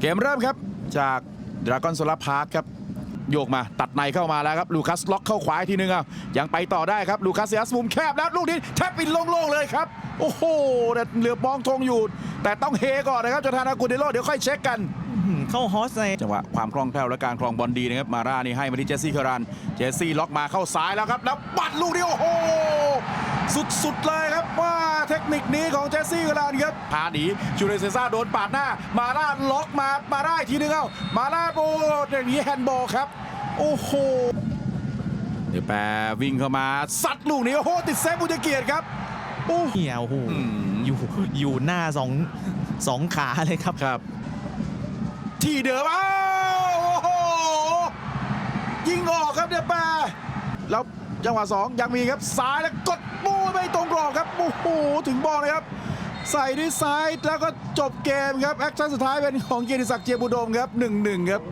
เกมเริ่มครับจากดราก้อนโซลาพาร์คครับโยกมาตัดในเข้ามาแล้วครับลูคัสล็อกเข้าขวาอีกทีนึงอะยังไปต่อได้ครับลูคัสเซียสมุมแคบแล้วลูกนี้แทบปิดโล่งๆเลยครับ โอ้โหแต่เหลือบมองธงอยู่ แต่ต้องเฮก่อนนะครับจนทานากุเดโลเดี๋ยวค่อยเช็คกันอืมเข้าฮอสในจังหวะความคล่องแคล่วและการครองบอลดีนะครับมาร่านี่ให้มาที่เจสซี่เคอรันเจสซี่ล็อกมาเข้าซ้ายแล้วครับแล้วปัดลูกนี้โอ้โหสุดๆเลยครับว่า เทคนิคนี้ของเจสซี่เคอรันครับพาหนีจูเลเซซ่าโดนปาดหน้า มาร่าล็อกมามาร่าอีกทีนึงเอ้ามาร่าโบอย่างนี้แฮนด์บอลครับ โอ้โหเดี๋ยวแปรวิ่งเข้ามาซัดลูกนี้โอ้โหติดเซฟบุญเกียรติครับโอ้เหี่ยวโอ้โหอืมอยู่อยู่หน้าสองสองขาเลยครับครับ ที่เดิมอ้าวโอ้โหยิงออกครับเนี่ยแปรแล้ว จังหวะสองยังมีครับซ้ายแล้วกดมูไม่ตรงกรอบครับโอ้โหถึงบอลนะครับ ใส่ด้วยซ้ายแล้วก็จบเกมครับแอคชั่นสุดท้ายเป็นของเกียรติศักดิ์เจียบุดมครับ1-1ครับ